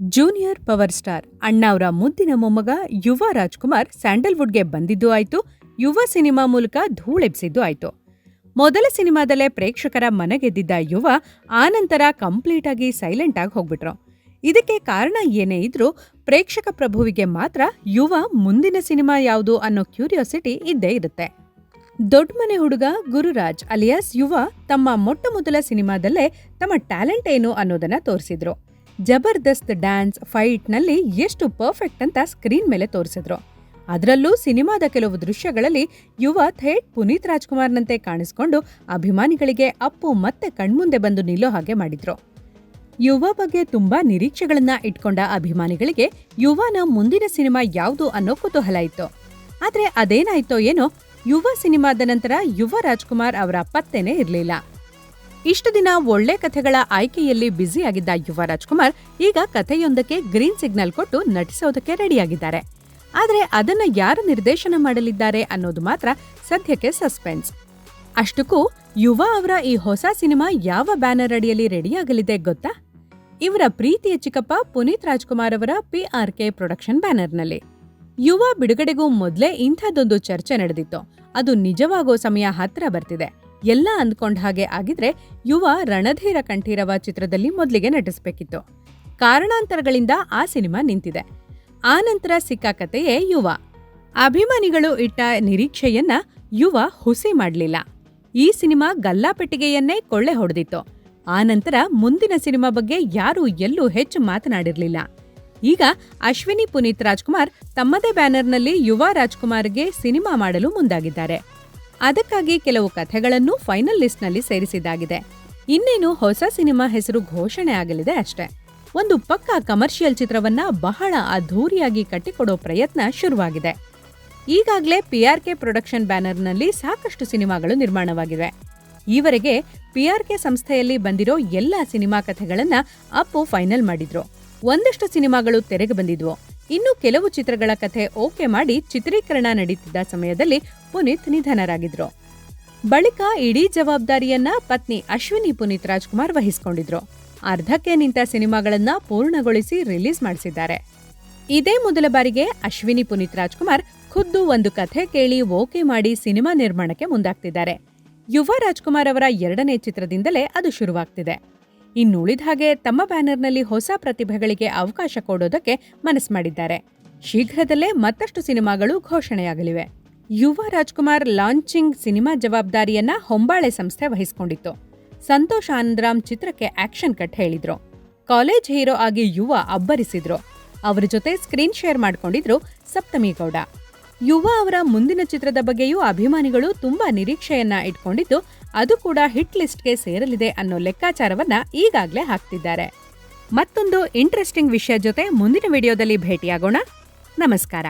Junior power star ಅಣ್ಣಾವ್ರ ಮುದ್ದಿನ ಮೊಮ್ಮಗ ಯುವ ರಾಜ್ಕುಮಾರ್ ಸ್ಯಾಂಡಲ್ವುಡ್ಗೆ ಬಂದಿದ್ದು ಆಯ್ತು. ಯುವ ಸಿನಿಮಾ ಮೂಲಕ ಧೂಳೆಬ್ಸಿದ್ದು ಆಯ್ತು. ಮೊದಲ ಸಿನಿಮಾದಲ್ಲೇ ಪ್ರೇಕ್ಷಕರ ಮನಗೆದ್ದಿದ್ದ ಯುವ ಆನಂತರ ಕಂಪ್ಲೀಟ್ ಆಗಿ ಸೈಲೆಂಟ್ ಆಗಿ ಹೋಗ್ಬಿಟ್ರು. ಇದಕ್ಕೆ ಕಾರಣ ಏನೇ ಇದ್ರೂ ಪ್ರೇಕ್ಷಕ ಪ್ರಭುವಿಗೆ ಮಾತ್ರ ಯುವ ಮುಂದಿನ ಸಿನಿಮಾ ಯಾವುದು ಅನ್ನೋ ಕ್ಯೂರಿಯಾಸಿಟಿ ಇದ್ದೇ ಇರುತ್ತೆ. ದೊಡ್ಡ ಮನೆ ಹುಡುಗ ಗುರುರಾಜ್ ಅಲಿಯಾಸ್ ಯುವ ತಮ್ಮ ಮೊಟ್ಟ ಮೊದಲ ಸಿನಿಮಾದಲ್ಲೇ ತಮ್ಮ ಟ್ಯಾಲೆಂಟ್ ಏನು ಅನ್ನೋದನ್ನ ತೋರಿಸಿದ್ರು. ಜಬರ್ದಸ್ತ್ ಡ್ಯಾನ್ಸ್ ಫೈಟ್ನಲ್ಲಿ ಎಷ್ಟು ಪರ್ಫೆಕ್ಟ್ ಅಂತ ಸ್ಕ್ರೀನ್ ಮೇಲೆ ತೋರಿಸಿದ್ರು. ಅದರಲ್ಲೂ ಸಿನಿಮಾದ ಕೆಲವು ದೃಶ್ಯಗಳಲ್ಲಿ ಯುವ ಥೇಟ್ ಪುನೀತ್ ರಾಜ್ಕುಮಾರ್ನಂತೆ ಕಾಣಿಸ್ಕೊಂಡು ಅಭಿಮಾನಿಗಳಿಗೆ ಅಪ್ಪು ಮತ್ತೆ ಕಣ್ಮುಂದೆ ಬಂದು ನಿಲ್ಲೋ ಹಾಗೆ ಮಾಡಿದ್ರು. ಯುವ ಬಗ್ಗೆ ತುಂಬಾ ನಿರೀಕ್ಷೆಗಳನ್ನ ಇಟ್ಕೊಂಡ ಅಭಿಮಾನಿಗಳಿಗೆ ಯುವನ ಮುಂದಿನ ಸಿನಿಮಾ ಯಾವುದು ಅನ್ನೋ ಕುತೂಹಲ ಇತ್ತು. ಆದ್ರೆ ಅದೇನಾಯ್ತೋ ಏನೋ, ಯುವ ಸಿನಿಮಾದ ನಂತರ ಯುವ ರಾಜ್ಕುಮಾರ್ ಅವರ ಪತ್ತೆನೇ ಇರಲಿಲ್ಲ. ಇಷ್ಟು ದಿನ ಒಳ್ಳೆ ಕಥೆಗಳ ಆಯ್ಕೆಯಲ್ಲಿ ಬ್ಯುಸಿಯಾಗಿದ್ದ ಯುವ ರಾಜ್ಕುಮಾರ್ ಈಗ ಕಥೆಯೊಂದಕ್ಕೆ ಗ್ರೀನ್ ಸಿಗ್ನಲ್ ಕೊಟ್ಟು ನಟಿಸೋದಕ್ಕೆ ರೆಡಿಯಾಗಿದ್ದಾರೆ. ಆದರೆ ಅದನ್ನ ಯಾರು ನಿರ್ದೇಶನ ಮಾಡಲಿದ್ದಾರೆ ಅನ್ನೋದು ಮಾತ್ರ ಸದ್ಯಕ್ಕೆ ಸಸ್ಪೆನ್ಸ್. ಅಷ್ಟಕ್ಕೂ ಯುವ ಅವರ ಈ ಹೊಸ ಸಿನಿಮಾ ಯಾವ ಬ್ಯಾನರ್ ಅಡಿಯಲ್ಲಿ ರೆಡಿಯಾಗಲಿದೆ ಗೊತ್ತಾ? ಇವರ ಪ್ರೀತಿಯ ಚಿಕ್ಕಪ್ಪ ಪುನೀತ್ ರಾಜ್ಕುಮಾರ್ ಅವರ ಪಿಆರ್ಕೆ ಪ್ರೊಡಕ್ಷನ್ ಬ್ಯಾನರ್ನಲ್ಲಿ. ಯುವ ಬಿಡುಗಡೆಗೂ ಮೊದಲೇ ಇಂಥದ್ದೊಂದು ಚರ್ಚೆ ನಡೆದಿತ್ತು. ಅದು ನಿಜವಾಗೋ ಸಮಯ ಹತ್ರ ಬರ್ತಿದೆ. ಎಲ್ಲ ಅಂದ್ಕೊಂಡ ಹಾಗೆ ಆಗಿದ್ರೆ ಯುವ ರಣಧೀರ ಕಂಠೀರವ ಚಿತ್ರದಲ್ಲಿ ಮೊದಲಿಗೆ ನಟಿಸಬೇಕಿತ್ತು. ಕಾರಣಾಂತರಗಳಿಂದ ಆ ಸಿನಿಮಾ ನಿಂತಿದೆ. ಆ ನಂತರ ಸಿಕ್ಕ ಕಥೆಯೇ ಯುವ. ಅಭಿಮಾನಿಗಳು ಇಟ್ಟ ನಿರೀಕ್ಷೆಯನ್ನ ಯುವ ಹುಸಿ ಮಾಡಲಿಲ್ಲ. ಈ ಸಿನಿಮಾ ಗಲ್ಲಾಪೆಟ್ಟಿಗೆಯನ್ನೇ ಕೊಳ್ಳೆ ಹೊಡೆದಿತ್ತು. ಆ ನಂತರ ಮುಂದಿನ ಸಿನಿಮಾ ಬಗ್ಗೆ ಯಾರೂ ಎಲ್ಲೂ ಹೆಚ್ಚು ಮಾತನಾಡಿರಲಿಲ್ಲ. ಈಗ ಅಶ್ವಿನಿ ಪುನೀತ್ ರಾಜ್ಕುಮಾರ್ ತಮ್ಮದೇ ಬ್ಯಾನರ್ನಲ್ಲಿ ಯುವ ರಾಜ್ಕುಮಾರ್ಗೆ ಸಿನಿಮಾ ಮಾಡಲು ಮುಂದಾಗಿದ್ದಾರೆ. ಅದಕ್ಕಾಗಿ ಕೆಲವು ಕಥೆಗಳನ್ನು ಫೈನಲ್ ಲಿಸ್ಟ್ನಲ್ಲಿ ಸೇರಿಸಿದ್ದಾಗಿದೆ. ಇನ್ನೇನು ಹೊಸ ಸಿನಿಮಾ ಹೆಸರು ಘೋಷಣೆ ಆಗಲಿದೆ ಅಷ್ಟೇ. ಒಂದು ಪಕ್ಕಾ ಕಮರ್ಷಿಯಲ್ ಚಿತ್ರವನ್ನ ಬಹಳ ಅದ್ಧೂರಿಯಾಗಿ ಕಟ್ಟಿಕೊಡೋ ಪ್ರಯತ್ನ ಶುರುವಾಗಿದೆ. ಈಗಾಗಲೇ ಪಿಆರ್ಕೆ ಪ್ರೊಡಕ್ಷನ್ ಬ್ಯಾನರ್ನಲ್ಲಿ ಸಾಕಷ್ಟು ಸಿನಿಮಾಗಳು ನಿರ್ಮಾಣವಾಗಿವೆ. ಈವರೆಗೆ ಪಿಆರ್ಕೆ ಸಂಸ್ಥೆಯಲ್ಲಿ ಬಂದಿರೋ ಎಲ್ಲ ಸಿನಿಮಾ ಕಥೆಗಳನ್ನ ಅಪ್ಪು ಫೈನಲ್ ಮಾಡಿದ್ರು. ಒಂದಷ್ಟು ಸಿನಿಮಾಗಳು ತೆರೆಗೆ ಬಂದಿದ್ವು. ಇನ್ನು ಕೆಲವು ಚಿತ್ರಗಳ ಕಥೆ ಓಕೆ ಮಾಡಿ ಚಿತ್ರೀಕರಣ ನಡೀತಿದ್ದ ಸಮಯದಲ್ಲಿ ಪುನೀತ್ ನಿಧನರಾಗಿದ್ರು. ಬಳಿಕ ಇಡೀ ಜವಾಬ್ದಾರಿಯನ್ನ ಪತ್ನಿ ಅಶ್ವಿನಿ ಪುನೀತ್ ರಾಜ್ಕುಮಾರ್ ವಹಿಸಿಕೊಂಡಿದ್ರು. ಅರ್ಧಕ್ಕೆ ನಿಂತ ಸಿನಿಮಾಗಳನ್ನ ಪೂರ್ಣಗೊಳಿಸಿ ರಿಲೀಸ್ ಮಾಡಿಸಿದ್ದಾರೆ. ಇದೇ ಮೊದಲ ಬಾರಿಗೆ ಅಶ್ವಿನಿ ಪುನೀತ್ ರಾಜ್ಕುಮಾರ್ ಖುದ್ದು ಒಂದು ಕಥೆ ಕೇಳಿ ಓಕೆ ಮಾಡಿ ಸಿನಿಮಾ ನಿರ್ಮಾಣಕ್ಕೆ ಮುಂದಾಗ್ತಿದ್ದಾರೆ. ಯುವ ರಾಜ್ಕುಮಾರ್ ಅವರ ಎರಡನೇ ಚಿತ್ರದಿಂದಲೇ ಅದು ಶುರುವಾಗ್ತಿದೆ. ಇನ್ನುಳಿದ ಹಾಗೆ ತಮ್ಮ ಬ್ಯಾನರ್ನಲ್ಲಿ ಹೊಸ ಪ್ರತಿಭೆಗಳಿಗೆ ಅವಕಾಶ ಕೊಡೋದಕ್ಕೆ ಮನಸ್ಸು ಮಾಡಿದ್ದಾರೆ. ಶೀಘ್ರದಲ್ಲೇ ಮತ್ತಷ್ಟು ಸಿನಿಮಾಗಳು ಘೋಷಣೆಯಾಗಲಿವೆ. ಯುವ ರಾಜ್ಕುಮಾರ್ ಲಾಂಚಿಂಗ್ ಸಿನಿಮಾ ಜವಾಬ್ದಾರಿಯನ್ನ ಹೊಂಬಾಳೆ ಸಂಸ್ಥೆ ವಹಿಸಿಕೊಂಡಿತ್ತು. ಸಂತೋಷ್ ಆನಂದರಾಮ್ ಚಿತ್ರಕ್ಕೆ ಆಕ್ಷನ್ ಕಟ್ ಹೇಳಿದ್ರು. ಕಾಲೇಜ್ ಹೀರೋ ಆಗಿ ಯುವ ಅಬ್ಬರಿಸಿದ್ರು. ಅವರ ಜೊತೆ ಸ್ಕ್ರೀನ್ ಶೇರ್ ಮಾಡ್ಕೊಂಡಿದ್ರು ಸಪ್ತಮಿ ಗೌಡ. ಯುವ ಅವರ ಮುಂದಿನ ಚಿತ್ರದ ಬಗ್ಗೆಯೂ ಅಭಿಮಾನಿಗಳು ತುಂಬಾ ನಿರೀಕ್ಷೆಯನ್ನ ಇಟ್ಕೊಂಡಿದ್ದು, ಅದು ಕೂಡ ಹಿಟ್ ಲಿಸ್ಟ್ಗೆ ಸೇರಲಿದೆ ಅನ್ನೋ ಲೆಕ್ಕಾಚಾರವನ್ನ ಈಗಾಗಲೇ ಹಾಕ್ತಿದ್ದಾರೆ. ಮತ್ತೊಂದು ಇಂಟ್ರೆಸ್ಟಿಂಗ್ ವಿಷಯ ಜೊತೆ ಮುಂದಿನ ವಿಡಿಯೋದಲ್ಲಿ ಭೇಟಿಯಾಗೋಣ. ನಮಸ್ಕಾರ.